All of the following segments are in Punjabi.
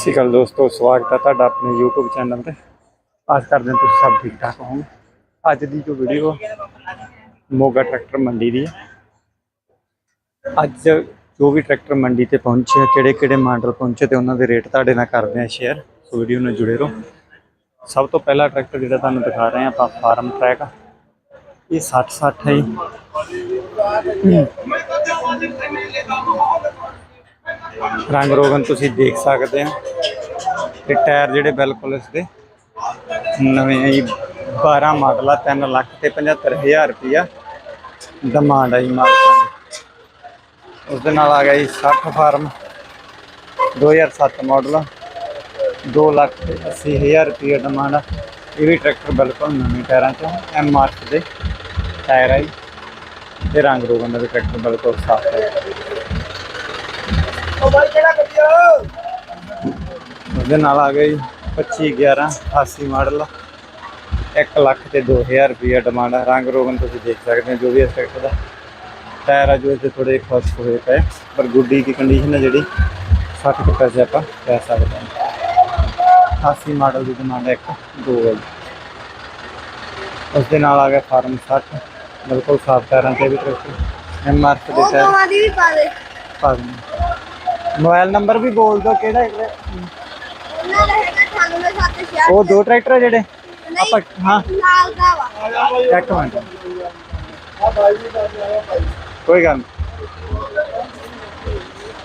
ਸਤਿ ਸ਼੍ਰੀ ਅਕਾਲ ਦੋਸਤੋ, ਸਵਾਗਤ ਹੈ ਤੁਹਾਡਾ ਆਪਣੇ YouTube ਚੈਨਲ ਤੇ। ਆਸ ਕਰਦੇ ਹਾਂ ਤੁਸੀਂ ਸਭ ਠੀਕ ਠਾਕ ਹੋਵੋਗੇ। ਅੱਜ ਦੀ ਜੋ ਵੀਡੀਓ ਮੋਗਾ ਟਰੈਕਟਰ ਮੰਡੀ ਦੀ ਹੈ। ਅੱਜ ਜੋ ਵੀ ਟਰੈਕਟਰ ਮੰਡੀ ਤੇ ਪਹੁੰਚੇ ਆ ਕਿਹੜੇ ਕਿਹੜੇ ਮਾਡਲ ਪਹੁੰਚੇ ਤੇ ਉਹਨਾਂ ਦੇ ਰੇਟ ਤੁਹਾਡੇ ਨਾਲ ਕਰਦੇ ਹਾਂ ਸ਼ੇਅਰ ਸੋ ਵੀਡੀਓ ਨਾਲ ਜੁੜੇ ਰਹੋ। ਸਭ ਤੋਂ ਪਹਿਲਾ ਟਰੈਕਟਰ ਜਿਹੜਾ ਤੁਹਾਨੂੰ ਦਿਖਾ ਰਹੇ ਹਾਂ, ਆਪਾਂ ਫਾਰਮ ਟਰੈਕ ਇਹ 60 60 ਹੈ ਜੀ। ਰੰਗ ਰੋਗਨ ਤੁਸੀਂ ਦੇਖ ਸਕਦੇ ਆ। ਤੇ ਟਾਇਰ ਜਿਹੜੇ ਬਿਲਕੁਲ ਇਸ ਦੇ ਨਵੇਂ ਆ ਜੀ 12 ਮਾਡਲ ਆ 3 ਲੱਖ ਤੇ 75000 ਰੁਪਇਆ ਡਿਮਾਂਡ ਆਈ ਮਾਲਕਾਂ ਦੀ। ਉਸ ਦੇ ਨਾਲ ਆ ਗਿਆ ਜੀ 60 ਫਾਰਮ 2007 ਮਾਡਲ 2 ਲੱਖ ਤੇ 80000 ਰੁਪਇਆ ਡਿਮਾਂਡ ਆ। ਇਹ ਵੀ ਟਰੈਕਟਰ ਬਿਲਕੁਲ ਨਵੇਂ ਟਾਇਰਾਂ 'ਚ ਐਮ ਆਰ ਦੇ ਟਾਇਰ ਆ ਜੀ। ਤੇ ਰੰਗ ਰੋਗਨ ਦਾ ਟਰੈਕਟਰ ਬਿਲਕੁਲ ਸਾਫ਼ ਹੈ ਉਹਦੇ ਨਾਲ ਆ ਗਈ 25 11 88 ਮਾਡਲ। 1 ਲੱਖ ਤੇ 2000 ਰੁਪਏ ਡਿਮਾਂਡ ਹੈ ਰੰਗ ਰੋਗਨ ਤੁਸੀਂ ਦੇਖ ਸਕਦੇ ਹੋ ਜੋ ਵੀ ਐਸਪੈਕਟ ਦਾ। ਟਾਇਰ ਆ ਜੋ ਇਹਦੇ ਥੋੜੇ ਖਰਚ ਹੋਏ ਪਏ। ਪਰ ਗੁੱਡੀ ਦੀ ਕੰਡੀਸ਼ਨ ਹੈ ਜਿਹੜੀ 60 ਕੁ ਪੈਸੇ ਆਪਾਂ ਲੈ ਸਕਦੇ ਹਾਂ। 88 ਮਾਡਲ ਦੀ ਡਿਮਾਂਡ ਹੈ ਇੱਕ ਦੋ ਹੈ ਉਸ ਦੇ ਨਾਲ ਆ ਗਿਆ ਫਾਰਮ 60 ਬਿਲਕੁਲ ਸਾਫ਼ ਟਾਇਰਾਂ ਤੇ ਵੀ ਟਰੈਕਟਰ ਐਮ ਆਰ ਦੇ ਟਾਇਰ ਕਮਾਂ ਦੀ ਵੀ ਪਾ ਦੇ। ਪਾ ਮੋਬਾਈਲ ਨੰਬਰ ਵੀ ਬੋਲ ਦਿਓ ਕਿਹੜਾ ਹੈ ਉਹਨਾਂ ਦਾ ਹੈਗਾ 98 ਉਹ ਦੋ ਟਰੈਕਟਰ ਆ ਜਿਹੜੇ? ਆਪਾਂ ਹਾਂ। ਲਾਲ ਦਾ ਵਾ। ਇੱਕ ਮਿੰਟ। ਕੋਈ ਗੱਲ ਨਹੀਂ।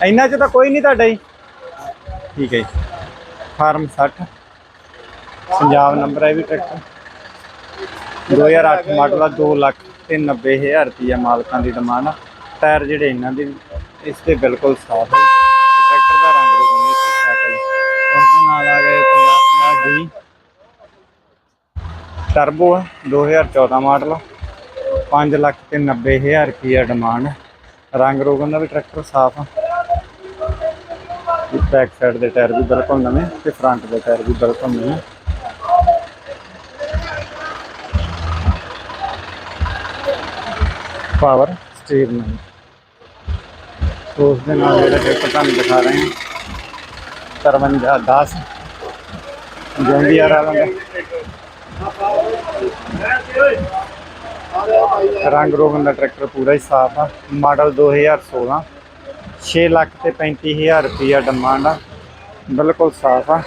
ਇੰਨਾ ਚ ਤਾਂ ਕੋਈ ਨਹੀਂ ਤੁਹਾਡਾ ਹੀ ਠੀਕ ਹੈ ਜੀ। ਫਾਰਮ 60 ਪੰਜਾਬ ਨੰਬਰ ਹੈ ਵੀ ਟਰੈਕਟਰ। 2008 ਮਾਡਲ ਆ 2 ਲੱਖ ਤੇ 90000 ਰੁਪਇਆ ਮਾਲਕਾਂ ਦੀ ਡਿਮਾਂਡ ਆ। ਟਾਇਰ ਜਿਹੜੇ ਇਹਨਾਂ ਦੇ ਇਸ ਤੇ ਬਿਲਕੁਲ ਸਾਫ਼ ਹੈ ਟਰੈਕਟਰ ਦਾ ਰੰਗ ਰੂਪ ਨਹੀਂ ਠੀਕ ਠਾਕ ਹੈ ਜੀ। ਉਸ ਦੇ ਨਾਲ ਆ ਗਏ ਡੀ ਟਰਬੋ 2014 ਮਾਡਲ। 5 ਲੱਖ ਤੇ 90000 ਰੁਪਇਆ ਡਿਮਾਂਡ ਰੰਗ ਰੋਗਨ ਦਾ ਵੀ ਟਰੈਕਟਰ ਸਾਫ਼ ਆ। ਬੈਕ ਸਾਈਡ ਦੇ ਟਾਇਰ ਵੀ ਬਿਲਕੁਲ ਨਵੇਂ ਤੇ ਫਰੰਟ ਦੇ ਟਾਇਰ ਵੀ ਬਿਲਕੁਲ ਨਵੇਂ। ਪਾਵਰ ਸਟੀਅਰਿੰਗ ਉਸ ਦੇ ਨਾਲ ਜਿਹੜਾ ਟਰੈਕਟਰ ਤੁਹਾਨੂੰ ਦਿਖਾ ਰਹੇ ਹਾਂ 53 10 ਜੰਡੀਆਰ ਵਾਲਾ ਦਾ ਰੰਗ ਰੋਗਨ ਦਾ ਟਰੈਕਟਰ ਪੂਰਾ ਹੀ ਸਾਫ਼ ਆ। ਮਾਡਲ 2016 6 ਲੱਖ ਤੇ 35000 ਰੁਪਇਆ ਡਿਮਾਂਡ ਆ। ਬਿਲਕੁਲ ਸਾਫ਼ ਆ।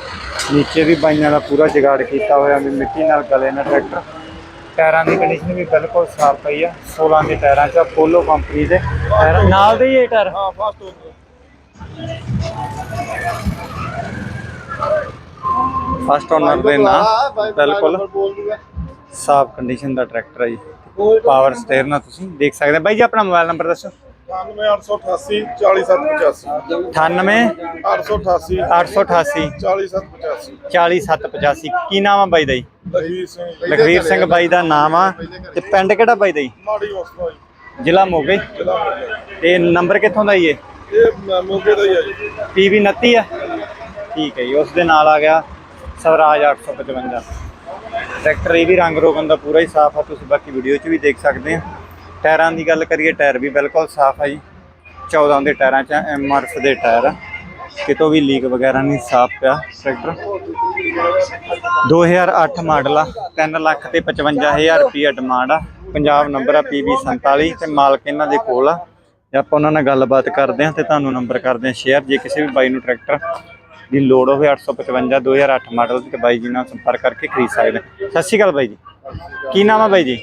ਨੀਚੇ ਵੀ ਬਾਈਆਂ ਦਾ ਪੂਰਾ ਜਗਾੜ ਕੀਤਾ ਹੋਇਆ ਵੀ ਮਿੱਟੀ ਨਾਲ ਗਲੇ ਨਾਲ ਟਰੈਕਟਰ। ਟਾਇਰਾਂ ਦੀ ਕੰਡੀਸ਼ਨ ਵੀ ਬਿਲਕੁਲ ਸਾਫ਼ ਪਈ ਆ। 16 ਦੇ ਟਾਇਰਾਂ 'ਚ ਪੋਲੋ ਕੰਪਨੀ ਦੇ ਨਾਲ ਦੇ ਹੀ ਇਹ ਟਾਇਰ? ਹਾਂ ਫਸਟ ਓਨਰ ਦੇ ਨਾਂ ਬਿਲਕੁਲ। ਸਾਫ਼ ਕੰਡੀਸ਼ਨ ਦਾ ਟਰੈਕਟਰ ਹੈ ਜੀ। ਪਾਵਰ ਸਟੇਅਰ ਨਾਲ ਤੁਸੀਂ ਦੇਖ ਸਕਦੇ ਹੋ। ਬਾਈ ਜੀ ਆਪਣਾ ਮੋਬਾਈਲ ਨੰਬਰ ਦੱਸੋ। 9888 40785 98 888 888 40785 40785 ਕੀ ਨਾਮ ਆ ਬਾਈ ਦਾ ਜੀ? ਲਖਵੀਰ ਸਿੰਘ। ਬਾਈ ਦਾ ਨਾਮ ਆ। ਤੇ ਪਿੰਡ ਕਿਹੜਾ ਬਾਈ ਦਾ ਜੀ? ਮਾੜੀ ਜੀ। ਜ਼ਿਲ੍ਹਾ ਮੋਗੇ। ਤੇ ਨੰਬਰ ਕਿੱਥੋਂ ਦਾ ਜੀ ਇਹ? ਇਹ ਮੋਗੇ ਦਾ ਹੀ ਹੈ ਜੀ। ਪੀਵੀ 29 ਆ? ਠੀਕ ਹੈ ਜੀ। ਉਸ ਦੇ ਨਾਲ ਆ ਗਿਆ ਸਵਰਾਜ 855 ਟਰੈਕਟਰ ਇਹ ਵੀ ਰੰਗ ਰੋਗਨ ਦਾ ਪੂਰਾ ਹੀ ਸਾਫ਼ ਆ, ਤੁਸੀਂ ਬਾਕੀ ਵੀਡੀਓ 'ਚ ਵੀ ਦੇਖ ਸਕਦੇ ਆ। ਟਾਇਰਾਂ ਦੀ ਗੱਲ ਕਰੀਏ, ਟਾਇਰ ਵੀ ਬਿਲਕੁਲ ਸਾਫ਼ ਆ ਜੀ। 14 ਦੇ ਟਾਇਰਾਂ 'ਚ ਐਮਆਰਐਫ ਦੇ ਟਾਇਰ ਆ। ਕਿਤੋਂ ਵੀ ਲੀਕ ਵਗੈਰਾ ਨਹੀਂ ਸਾਫ਼ ਪਿਆ ਟਰੈਕਟਰ। 2008 ਮਾਡਲ ਆ 3 ਲੱਖ ਤੇ 55000 ਰੁਪਇਆ ਡਿਮਾਂਡ ਆ ਪੰਜਾਬ ਨੰਬਰ ਆ PB 47 ਤੇ ਮਾਲਕ ਇਹਨਾਂ ਦੇ ਕੋਲ ਆ। ਜੇ ਆਪਾਂ ਉਹਨਾਂ ਨਾਲ ਗੱਲਬਾਤ ਕਰਦੇ ਹਾਂ ਤੇ ਤੁਹਾਨੂੰ ਨੰਬਰ ਕਰਦੇ ਹਾਂ ਸ਼ੇਅਰ ਜੇ ਕਿਸੇ ਵੀ ਬਾਈ ਨੂੰ ਟਰੈਕਟਰ ਦੀ ਲੋੜ ਹੋਵੇ 855 2008 ਮਾਡਲ ਤੇ ਬਾਈ ਜੀ ਨਾਲ ਸੰਪਰਕ ਕਰਕੇ ਖਰੀਦ ਸਕਦੇ ਹੋ। ਸਤਿ ਸ਼੍ਰੀ ਅਕਾਲ ਬਾਈ ਜੀ। ਕੀ ਨਾਮ ਆ ਬਾਈ ਜੀ?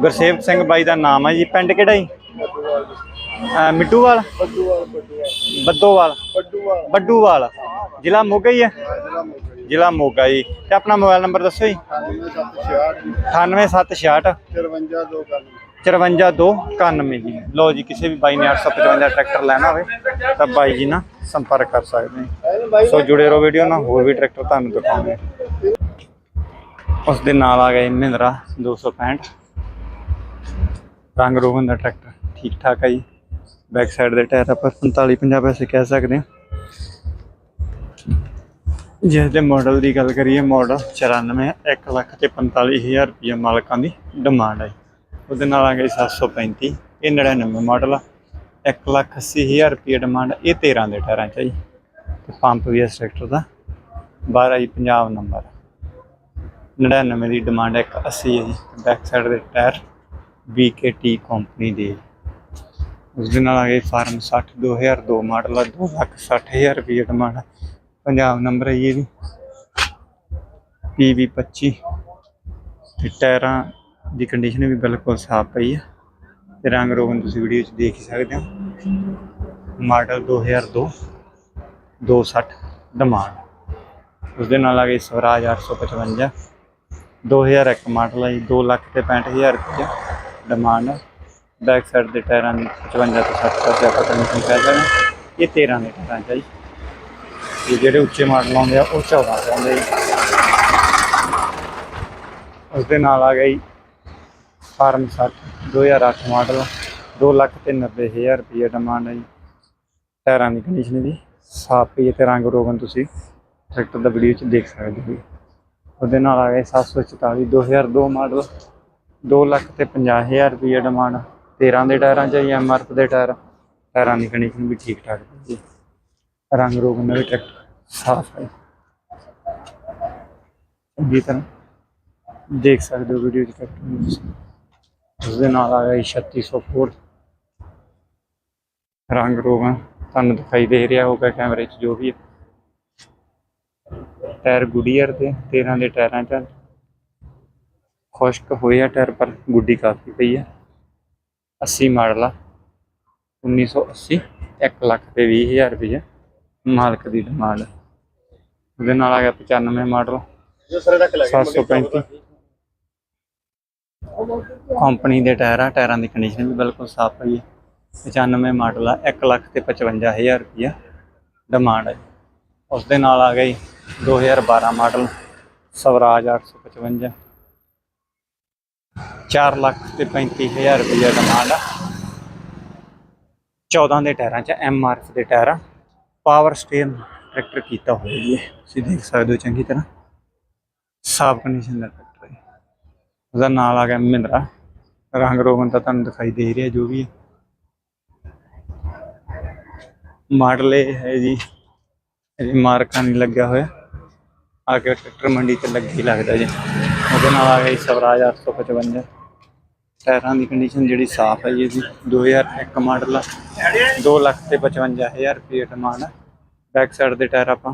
ਗੁਰਸੇਵਕ ਸਿੰਘ ਬਾਈ ਦਾ ਨਾਮ ਆ ਜੀ। ਪਿੰਡ ਕਿਹੜਾ ਜੀ? ਮਿੱਟੂਵਾਲ। ਬੱਦੋਵਾਲ। ਬੱਡੂਵਾਲ। ਜ਼ਿਲ੍ਹਾ ਮੋਗਾ ਹੀ ਹੈ ਜ਼ਿਲ੍ਹਾ ਮੋਗਾ ਜੀ। ਤੇ ਆਪਣਾ ਮੋਬਾਈਲ ਨੰਬਰ ਦੱਸੋ ਜੀ। 9766 98766 53 ਦੋ ਕਰ 54291 ਜੀ। ਲੋ ਜੀ, ਕਿਸੇ ਵੀ ਬਾਈ ਨੇ 855 ਟਰੈਕਟਰ ਲੈਣਾ ਹੋਵੇ, ਤਾਂ ਬਾਈ ਜੀ ਨਾਲ ਸੰਪਰਕ ਕਰ ਸਕਦੇ ਨੇ ਸੋ ਜੁੜੇ ਰਹੋ ਵੀਡੀਓ ਨਾਲ, ਹੋਰ ਵੀ ਟਰੈਕਟਰ ਤੁਹਾਨੂੰ ਦਿਖਾਉਂਦੇ ਉਸ ਦੇ ਨਾਲ ਆ ਗਿਆ ਮਹਿੰਦਰਾ 265 ਰੰਗ ਰੋਗਨ ਦਾ ਟਰੈਕਟਰ, ਠੀਕ ਠਾਕ ਹੈ ਜੀ। ਬੈਕ ਸਾਈਡ ਦੇ ਟਾਇਰ ਆਪਾਂ 45 50 ਪੈਸੇ ਕਹਿ ਸਕਦੇ ਹਾਂ। ਜਿਸ ਦੇ ਮਾਡਲ ਦੀ ਗੱਲ ਕਰੀਏ ਮਾਡਲ 94 1 ਲੱਖ ਤੇ 45000 ਰੁਪਏ ਮਾਲਕਾਂ ਦੀ ਡਿਮਾਂਡ ਹੈ ਉਹਦੇ ਨਾਲ ਆ ਗਈ 735 ਇਹ 99 ਮਾਡਲ ਆ। 1 ਲੱਖ 80000 ਰੁਪਏ ਡਿਮਾਂਡ ਇਹ 13 ਦੇ ਟਾਇਰਾਂ ਚ ਆ ਜੀ। ਤੇ ਪੰਪ ਵੀ ਇਸ ਟਰੈਕਟਰ ਦਾ। 12 ਜੀ ਪੰਜਾਬ ਨੰਬਰ 99 ਦੀ ਡਿਮਾਂਡ ਹੈ 180 ਹੈ ਜੀ। ਬੈਕ ਸਾਈਡ ਦੇ ਟਾਇਰ BKT ਕੰਪਨੀ ਦੇ ਉਸ ਦੇ। ਨਾਲ ਆ ਗਈ ਫਾਰਮ 60 2002 ਮਾਡਲ ਆ। 260000 ਰੁਪਏ ਡਿਮਾਂਡ ਹੈ। ਪੰਜਾਬ ਨੰਬਰ ਹੈ ਜੀ ਇਹਦੀ। PV 25 ਤੇ ਟਾਇਰਾਂ ਦੀ ਕੰਡੀਸ਼ਨ ਵੀ ਬਿਲਕੁਲ ਸਾਫ਼ ਪਈ ਆ। ਤੇ ਰੰਗ ਰੋਗਨ ਤੁਸੀਂ ਵੀਡੀਓ 'ਚ ਦੇਖ ਹੀ ਸਕਦੇ ਹੋ। Model 2002 260 demand. ਉਸ ਦੇ ਨਾਲ ਆ ਗਈ ਸਵਰਾਜ 855 2001 ਮਾਡਲ ਹੈ ਜੀ 2 ਲੱਖ ਤੇ 65000 ਰੁਪਏ ਡਿਮਾਂਡ ਬੈਕ ਸਾਈਡ ਦੇ ਟਾਇਰਾਂ ਦੀ 55 ਤੋਂ 60 ਤੱਕ ਆਪਾਂ ਕੰਡੀਸ਼ਨ ਕਹਿ ਸਕਦੇ ਇਹ 13 ਦੇ ਟਾਇਰਾਂ 'ਚ ਹੈ ਜੀ। ਤੇ ਜਿਹੜੇ ਉੱਚੇ ਮਾਡਲ ਆਉਂਦੇ ਆ, ਉਹ 14 ਦੇ ਆਉਂਦੇ ਜੀ। ਉਸ ਦੇ ਨਾਲ ਆ ਗਈ ਫਾਰਮ 60 2008 ਮਾਡਲ 2 ਲੱਖ ਤੇ 90000 ਰੁਪਏ ਡਿਮਾਂਡ ਹੈ ਜੀ। ਟਾਇਰਾਂ ਦੀ ਕੰਡੀਸ਼ਨ ਵੀ ਸਾਫ਼ ਪਈ ਹੈ ਤੇ ਰੰਗ ਰੋਗਨ ਤੁਸੀਂ ਟਰੈਕਟਰ ਦਾ ਵੀਡੀਓ 'ਚ ਦੇਖ ਸਕਦੇ ਹੋ ਉਹਦੇ ਨਾਲ ਆ ਗਏ 744 2002 ਮਾਡਲ 2 ਲੱਖ ਤੇ 50000 ਰੁਪਏ ਡਿਮਾਂਡ 13 ਦੇ ਟਾਇਰਾਂ 'ਚ ਹੈ ਐਮਆਰਐਫ ਦੇ ਟਾਇਰ। ਟਾਇਰਾਂ ਦੀ ਕੰਡੀਸ਼ਨ ਵੀ ਠੀਕ ਠਾਕ ਹੈ ਜੀ। ਰੰਗ ਰੋਗਨ ਦਾ ਵੀ ਟਰੈਕਟਰ ਸਾਫ਼ ਹੈ ਚੰਗੀ ਤਰ੍ਹਾਂ ਦੇਖ ਸਕਦੇ ਹੋ ਵੀਡੀਓ 'ਚ ਟਰੈਕਟਰ ਨੂੰ ਤੁਸੀਂ। ਉਸ ਦੇ ਨਾਲ ਆ ਗਿਆ 3604 ਰੰਗ ਰੋਗਨ ਤੁਹਾਨੂੰ ਦਿਖਾਈ ਦੇ ਰਿਹਾ ਹੋਊਗਾ ਕੈਮਰੇ 'ਚ ਜੋ ਵੀ ਹੈ ਟਾਇਰ ਗੁਡੀਅਰ ਦੇ 13 ਦੇ ਟਾਇਰਾਂ 'ਚ ਖੁਸ਼ਕ ਹੋਏ ਆ ਟਾਇਰ ਪਰ ਗੁੱਡੀ ਕਾਫੀ ਪਈ ਹੈ 80 ਮਾਡਲ ਆ। 1980 1 ਲੱਖ ਤੇ 20000 ਰੁਪਏ ਮਾਲਕ ਦੀ ਡਿਮਾਂਡ। ਉਹਦੇ ਨਾਲ ਆ ਗਿਆ 95 ਮਾਡਲ। ਜੋ ਸਰੇ ਤੱਕ ਲੱਗੇ 735 ਕੰਪਨੀ ਦੇ ਟਾਇਰ ਆ ਟਾਇਰਾਂ ਦੀ ਕੰਡੀਸ਼ਨ ਵੀ ਬਿਲਕੁਲ ਸਾਫ਼ ਪਈ ਹੈ। 95 ਮਾਡਲ ਆ 1 ਲੱਖ ਤੇ 55000 ਰੁਪਇਆ ਡਿਮਾਂਡ ਹੈ। ਉਸ ਦੇ ਨਾਲ ਆ ਗਈ 2012 ਮਾਡਲ, ਸਵਰਾਜ 855 4 ਲੱਖ ਤੇ 35000 ਰੁਪਇਆ ਡਿਮਾਂਡ ਆ। 14 ਦੇ ਟਾਇਰਾਂ 'ਚ ਐਮ ਐਮਆਰਐਫ ਦੇ ਟਾਇਰਾਂ ਪਾਵਰ ਸਟੀਅਰਿੰਗ ਟਰੈਕਟਰ ਕੀਤਾ ਹੋਇਆ ਜੀ। ਤੁਸੀਂ ਦੇਖ ਸਕਦੇ ਹੋ ਚੰਗੀ ਤਰ੍ਹਾਂ, ਸਾਫ਼ ਕੰਡੀਸ਼ਨ ਦਾ। ਟਰੈਕਟਰ ਉਹਦਾ ਨਾਲ ਆ ਗਿਆ ਮਹਿੰਦਰਾ। ਰੰਗ ਰੋਗਨ ਤਾਂ ਤੁਹਾਨੂੰ ਦਿਖਾਈ ਦੇ ਰਿਹਾ, ਜੋ ਵੀ ਮਾਡਲ ਇਹ ਹੈ ਜੀ, ਇਹ ਮਾਰਕਾ ਨਹੀਂ ਲੱਗਿਆ ਹੋਇਆ। ਆ ਕੇ ਟਰੈਕਟਰ ਮੰਡੀ ਤੇ ਲੱਗ ਲੱਗਦਾ ਜੀ। ਉਹਦੇ ਨਾਲ ਆ ਗਿਆ ਜੀ ਸਵਰਾਜ 855 ਟਾਇਰਾਂ ਦੀ ਕੰਡੀਸ਼ਨ ਜਿਹੜੀ ਸਾਫ਼ ਹੈ ਜੀ ਇਹਦੀ। 2001 ਮਾਡਲ ਆ। 2 ਲੱਖ ਤੇ 55000 ਰੁਪਏ ਡਿਮਾਂਡ ਹੈ ਬੈਕ ਸਾਈਡ ਦੇ ਟਾਇਰ ਆਪਾਂ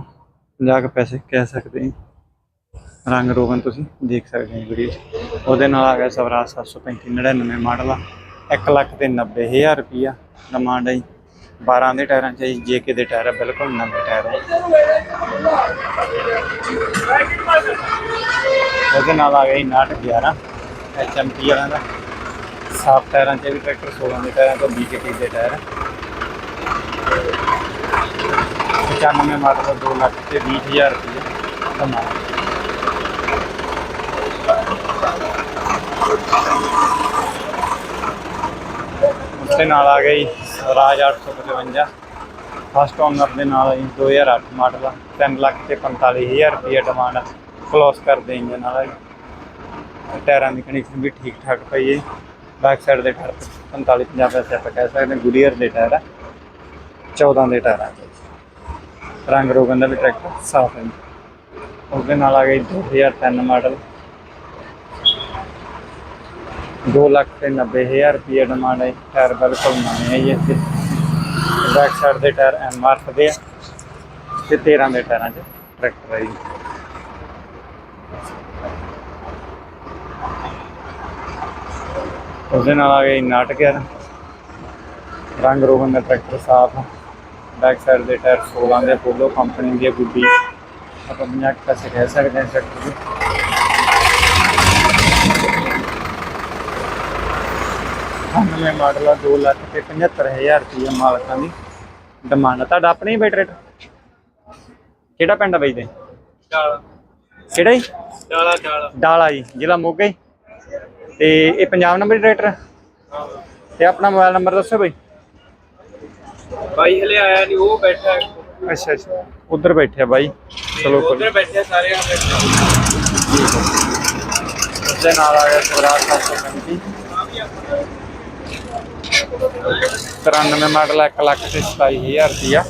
50 ਪੈਸੇ ਕਹਿ ਸਕਦੇ ਹਾਂ। ਰੰਗ ਰੋਗਨ ਤੁਸੀਂ ਦੇਖ ਸਕਦੇ ਹੋ ਵੀਡੀਓ 'ਚ। ਉਹਦੇ ਨਾਲ ਆ ਗਿਆ ਸਵਰਾਜ 735 99 ਮਾਡਲ ਆ। 1 ਲੱਖ ਤੇ 90000 ਰੁਪਿਆ ਡਿਮਾਂਡ ਹੈ ਜੀ। 12 ਦੇ ਟਾਇਰਾਂ 'ਚ ਜੀ ਜੇਕੇ ਦੇ ਟਾਇਰ ਆ, ਬਿਲਕੁਲ ਨਵੇਂ ਟਾਇਰ ਆ ਉਹਦੇ ਨਾਲ ਆ ਗਿਆ ਜੀ 911 ਐਚਐਮਟੀ ਵਾਲਾ ਦਾ। ਸਾਫ਼ ਟਾਇਰਾਂ 'ਚ ਵੀ ਟਰੈਕਟਰ 16 ਦੇ ਟਾਇਰਾਂ ਤੋਂ ਬੀਕੇਟੀ ਦੇ ਟਾਇਰ ਆ। 95 ਮਾਡਲ 2 ਲੱਖ ਤੇ 20000 ਰੁਪਏ ਡਿਮਾਂਡ ਉਸਦੇ ਨਾਲ ਆ ਗਈ ਰਾਜ 855 ਫਸਟ ਓਨਰ ਦੇ ਨਾਲ ਆ ਜੀ 2008 ਮਾਡਲ 3 ਲੱਖ ਤੇ 45000 ਰੁਪਏ ਡਿਮਾਂਡ ਕਲੋਸ ਕਰਦੇ ਦੇਂਗੇ ਨਾਲ ਆ ਜੀ। ਟਾਇਰਾਂ ਦੀ ਕੰਡੀਸ਼ਨ ਵੀ ਠੀਕ ਠਾਕ ਪਈ ਹੈ। ਬੈਕ ਸਾਈਡ ਦੇ ਟਾਇਰ 45 50 ਪੈਸੇ ਆਪਾਂ ਕਹਿ ਸਕਦੇ ਹਾਂ ਗੁਡੀਅਰ ਦੇ ਟਾਇਰ ਆ। 14 ਦੇ ਟਾਇਰਾਂ ਆ ਰੰਗ ਰੋਗਨ ਦਾ ਵੀ ਟਰੈਕਟਰ ਸਾਫ਼ ਹੈ। ਉਸਦੇ ਨਾਲ ਆ ਗਈ 2003 ਮਾਡਲ 2 ਲੱਖ ਤੇ 90000 ਰੁਪਏ ਡਿਮਾਂਡ ਹੈ, ਟਾਇਰ ਬਿਲਕੁਲ ਨਵੇਂ ਹੈ ਜੀ ਇੱਥੇ। ਬੈਕ ਸਾਈਡ ਦੇ ਟਾਇਰ ਐਮਆਰਐਫ ਦੇ ਆ ਤੇ 13 ਦੇ ਟਾਇਰਾਂ 'ਚ ਟਰੈਕਟਰ ਹੈ ਜੀ। ਉਸਦੇ ਨਾਲ ਆ ਗਈ ਨਾਟਕਰ ਰੰਗ ਰੋਗਨ ਦਾ ਟਰੈਕਟਰ ਸਾਫ਼ ਬੈਕ ਸਾਈਡ ਦੇ ਟਾਇਰ 16 ਦੇ ਪੋਲੋ ਕੰਪਨੀ ਦੀ ਗੁੱਡੀ। ਆਪਾਂ 50 ਕੁ ਪੈਸੇ ਕਹਿ ਸਕਦੇ ਹਾਂ ਟਰੈਕਟਰ 98 ਮਾਡਲ 2 ਲੱਖ ਤੇ 75000 ਰੁਪਏ ਮਾਲਕਾਂ ਦੀ ਡਿਮਾਂਡ ਆ। ਤੁਹਾਡਾ ਆਪਣੀ ਬੈਟ ਰੇਟ ਕਿਹੜਾ ਪਿੰਡ ਆ ਬਾਈ ਡਾਲਾ। ਕਿਹੜਾ ਜੀ? ਡਾਲਾ ਡਾਲਾ। ਡਾਲਾ ਜੀ ਜ਼ਿਲ੍ਹਾ ਮੋਗਾ ਜੀ। ਤੇ ਇਹ ਪੰਜਾਬ ਨੰਬਰ ਟਰੈਕਟਰ ਹਾਂ। ਤੇ ਆਪਣਾ ਮੋਬਾਈਲ ਨੰਬਰ ਦੱਸੋ ਬਾਈ। ਬਾਈ ਹਲੇ ਆਇਆ ਨਹੀਂ ਉਹ ਬੈਠਾ ਅੱਛਾ ਅੱਛਾ। ਉਧਰ ਬੈਠਿਆ ਬਾਈ। ਚਲੋ ਉਧਰ ਬੈਠਿਆ ਸਾਰੇ ਆ। ਬੈਠੇ ਉਸਦੇ ਨਾਲ ਆ ਗਿਆ ਸਵਰਾਜ 735 93 ਮਾਡਲ 1 ਲੱਖ ਤੇ 27000 ਰੁਪਇਆ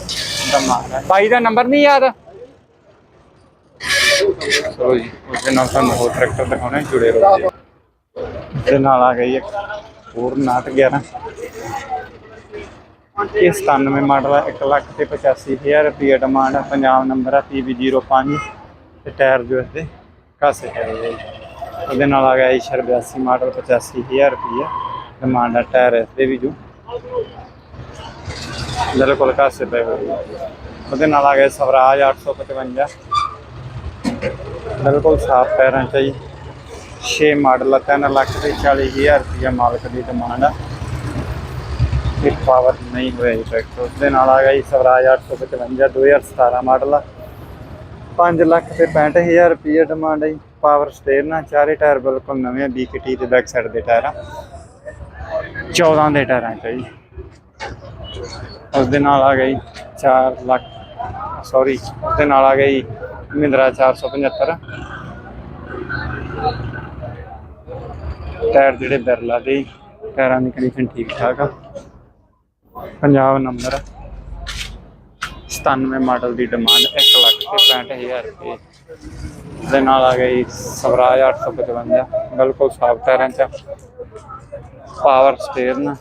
ਡਿਮਾਂਡ ਹੈ। ਬਾਈ ਦਾ ਨੰਬਰ ਨਹੀਂ ਯਾਦ? ਚਲੋ ਜੀ ਉਸ ਨਾਲ ਤੁਹਾਨੂੰ ਹੋਰ ਟਰੈਕਟਰ ਦਿਖਾਉਣੇ, ਜੁੜੇ ਰਹੋ ਜੀ। ਦੇ ਨਾਲ ਆ ਗਈ ਇੱਕ ਹੋਰ 911 ਇਹ 97 ਮਾਡਲ ਹੈ 1 ਲੱਖ ਤੇ 85000 ਰੁਪਏ ਡਿਮਾਂਡ ਹੈ ਪੰਜਾਬ ਨੰਬਰ ਹੈ PB05 ਤੇ ਟਾਇਰ ਜੋ ਇਸਦੇ ਕਾਸੇ ਹੈ ਉਹਦੇ ਨਾਲ ਆ ਗਿਆ ਜੀ 86 ਮਾਡਲ 85000 ਰੁਪਏ। ਡਿਮਾਂਡ ਹੈ ਟਾਇਰ ਇਸਦੇ ਵੀ ਜੋ ਬਿਲਕੁਲ ਕਾਸੇ ਪਏ ਉਹਦੇ ਨਾਲ ਆ ਗਿਆ ਸਵਰਾਜ 855 ਬਿਲਕੁਲ ਸਾਫ਼ ਟਾਇਰਾਂ ਚ ਜੀ 6 ਮਾਡਲ ਆ 3 ਲੱਖ ਤੇ 40000 ਰੁਪਏ ਮਾਲਕ ਦੀ ਡਿਮਾਂਡ ਆ ਇਹ ਪਾਵਰ ਨਹੀਂ ਹੋਇਆ ਜੀ ਟਰੈਕਟਰ ਉਸਦੇ ਨਾਲ ਆ ਗਿਆ ਜੀ ਸਵਰਾਜ 855 2017 ਮਾਡਲ ਆ 5 ਲੱਖ ਤੇ 65000 ਰੁਪਏ ਡਿਮਾਂਡ ਆ ਜੀ ਪਾਵਰ ਸਟੇਅਰ ਨਾਲ ਚਾਰੇ ਟਾਇਰ ਬਿਲਕੁਲ ਨਵੇਂ ਆ BKT ਦੇ ਬੈਕ ਸਾਈਡ ਦੇ ਟਾਇਰ ਆ 14 ਦੇ ਟਾਇਰਾਂ ਚ ਜੀ। ਉਸ ਦੇ ਨਾਲ ਆ ਗਈ 4 ਲੱਖ ਸੌਰੀ ਉਸ ਦੇ ਨਾਲ ਆ ਗਈ ਮਹਿੰਦਰਾ 475 ਟਾਇਰ ਜਿਹੜੇ ਬਿਰਲਾ ਦੇ ਟਾਇਰਾਂ ਦੀ ਕੰਡੀਸ਼ਨ ਠੀਕ ਠਾਕ ਆ। ਪੰਜਾਬ ਨੰਬਰ 97 ਮਾਡਲ ਦੀ ਡਿਮਾਂਡ 1 ਲੱਖ ਤੇ 65000 ਰੁਪਏ। ਦੇ ਨਾਲ ਆ ਗਈ ਸਵਰਾਜ 855 ਬਿਲਕੁਲ ਸਾਫ਼ ਟਾਇਰਾਂ ਚ ਪਾਵਰ ਸਟੇਅਰਨ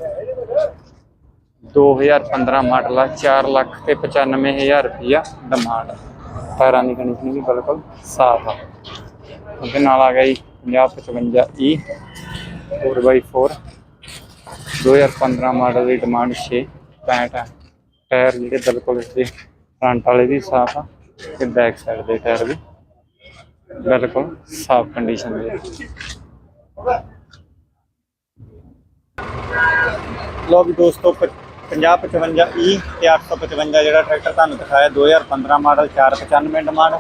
2015 ਮਾਡਲ ਆ 4 ਲੱਖ ਤੇ 95000 ਰੁਪਇਆ ਡਿਮਾਂਡ ਟਾਇਰਾਂ ਦੀ ਕੰਡੀਸ਼ਨ ਵੀ ਬਿਲਕੁਲ ਸਾਫ਼ ਆ। ਉਹਦੇ ਨਾਲ ਆ ਗਿਆ ਜੀ 5055 E 4x4 2015 ਮਾਡਲ ਦੀ ਡਿਮਾਂਡ 6 65 ਆ। ਟਾਇਰ ਜਿਹੜੇ ਬਿਲਕੁਲ ਇਸਦੇ ਫਰੰਟ ਵਾਲੇ ਵੀ ਸਾਫ਼ ਆ ਤੇ ਬੈਕ ਸਾਈਡ ਦੇ ਟਾਇਰ ਵੀ ਬਿਲਕੁਲ ਸਾਫ਼ ਕੰਡੀਸ਼ਨ ਦੇ ਲੋ ਵੀ ਦੋਸਤੋ 50 55 E ਤੇ 855 ਜਿਹੜਾ ਟਰੈਕਟਰ ਤੁਹਾਨੂੰ ਦਿਖਾਇਆ 2015 ਮਾਡਲ 495 ਡਿਮਾਂਡ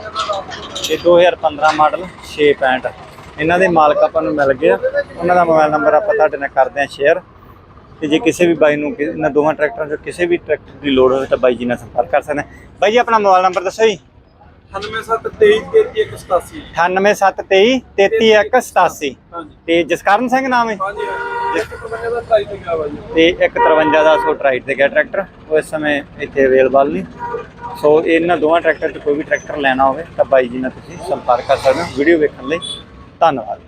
ਤੇ 2015 ਮਾਡਲ 665 ਇਹਨਾਂ ਦੇ ਮਾਲਕ ਆਪਾਂ ਨੂੰ ਮਿਲ ਗਏ ਆ। ਉਹਨਾਂ ਦਾ ਮੋਬਾਈਲ ਨੰਬਰ ਆਪਾਂ ਤੁਹਾਡੇ ਨਾਲ ਕਰਦੇ ਹਾਂ ਸ਼ੇਅਰ ਤੇ ਜੇ ਕਿਸੇ ਵੀ ਬਾਈ ਨੂੰ ਇਹਨਾਂ ਦੋਵਾਂ ਟਰੈਕਟਰਾਂ ਚੋਂ ਕਿਸੇ ਵੀ ਟਰੈਕਟਰ ਦੀ ਲੋੜ ਹੋਵੇ ਤਾਂ ਬਾਈ ਜੀ ਨਾਲ ਸੰਪਰਕ ਕਰ ਸਕਦੇ ਆ। ਬਾਈ ਜੀ ਆਪਣਾ ਮੋਬਾਈਲ ਨੰਬਰ ਦੱਸੋ ਜੀ। 9723338187 98723 33187 ਹਾਂਜੀ। ਤੇ ਜਸਕਰਨ ਸਿੰਘ ਨਾਮ ਹੈ। ਹਾਂਜੀ। ਹਾਂਜੀ ਇੱਕ ਬੰਦੇ ਦਾ ਤੇ 153 ਦਾ ਸੋ ਟਰਾਈਟ ਤੇ ਗਿਆ ਟਰੈਕਟਰ। ਉਹ ਇਸ ਸਮੇਂ ਇੱਥੇ ਅਵੇਲੇਬਲ ਨਹੀਂ ਸੋ ਇਹਨਾਂ ਦੋਵਾਂ ਟਰੈਕਟਰ 'ਚ ਕੋਈ ਵੀ ਟਰੈਕਟਰ ਲੈਣਾ ਹੋਵੇ ਤਾਂ ਬਾਈ ਜੀ ਨਾਲ ਤੁਸੀਂ ਸੰਪਰਕ ਕਰ ਸਕਦੇ ਹੋ। ਵੀਡੀਓ ਵੇਖਣ ਲਈ ਧੰਨਵਾਦ।